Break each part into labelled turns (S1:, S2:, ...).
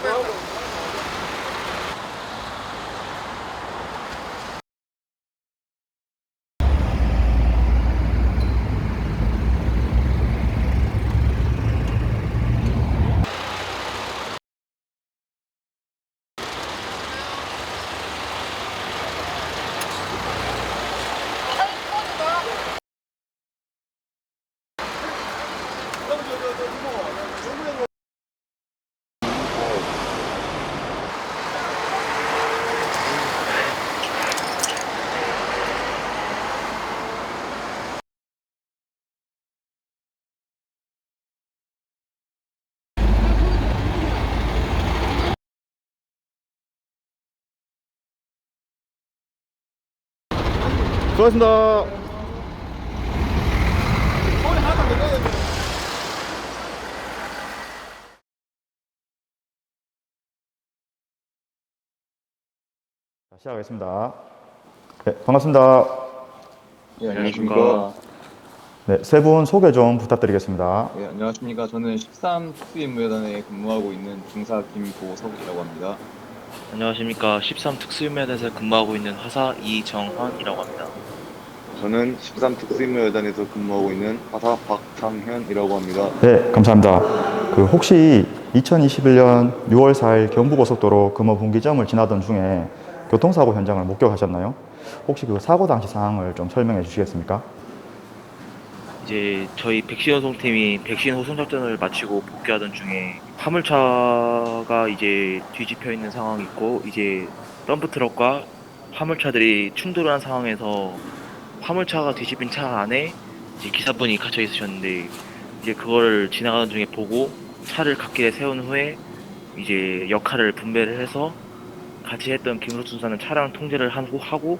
S1: 최근에 차도
S2: 수고하셨습니다. 자, 시작하겠습니다. 네, 반갑습니다.
S3: 예, 안녕하십니까.
S2: 네, 세 분 소개 좀 부탁드리겠습니다.
S3: 예, 안녕하십니까. 저는 13 특수임무여단에 근무하고 있는 중사 김보석이라고 합니다.
S4: 안녕하십니까. 13 특수임무단에서 근무하고 있는 하사 이정환이라고 합니다.
S5: 저는 13 특수임무여단에서 근무하고 있는 하사 박상현이라고 합니다.
S2: 네, 감사합니다. 그 혹시 2021년 6월 4일 경부고속도로 금호 분기점을 지나던 중에 교통사고 현장을 목격하셨나요? 혹시 그 사고 당시 상황을 좀 설명해 주시겠습니까?
S4: 이제 저희 백신 호송팀이 백신 호송 작전을 마치고 복귀하던 중에 화물차가 이제 뒤집혀 있는 상황이 있고 이제 덤프 트럭과 화물차들이 충돌한 상황에서 화물차가 뒤집힌 차 안에 이제 기사분이 갇혀 있으셨는데 이제 그걸 지나가는 중에 보고 차를 갓길에 세운 후에 이제 역할을 분배를 해서 같이 했던 김석준 수사는 차량 통제를 하고 하고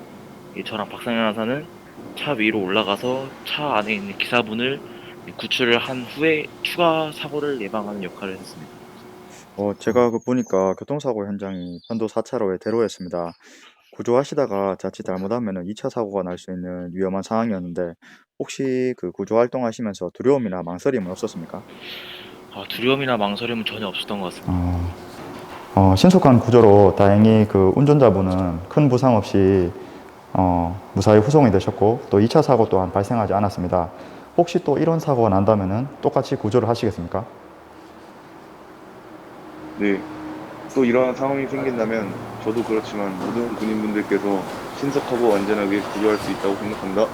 S4: 저랑 박상현 하사는 차 위로 올라가서 차 안에 있는 기사분을 구출을 한 후에 추가 사고를 예방하는 역할을 했습니다.
S2: 어, 제가 그 보니까 교통사고 현장이 편도 4차로의 대로였습니다. 구조하시다가 자칫 잘못하면 2차 사고가 날 수 있는 위험한 상황이었는데 혹시 그 구조 활동하시면서 두려움이나 망설임은 없었습니까?
S4: 아, 두려움이나 망설임은 전혀 없었던 것 같습니다.
S2: 어, 어, 신속한 구조로 다행히 그 운전자분은 큰 부상 없이 어, 무사히 후송이 되셨고 또 2차 사고 또한 발생하지 않았습니다. 혹시 또 이런 사고가 난다면은 똑같이 구조를 하시겠습니까?
S5: 네. 또 이러한 상황이 생긴다면 저도 그렇지만 모든 군인분들께서 신속하고 안전하게 구조할 수 있다고 생각합니다.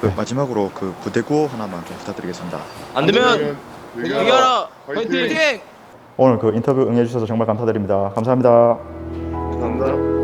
S2: 그 마지막으로 그 부대 구호 하나만 좀 부탁드리겠습니다.
S6: 안 되면 대기하라 화이팅!
S2: 오늘 그 인터뷰 응해주셔서 정말 감사드립니다. 감사합니다.
S5: 감사합니다.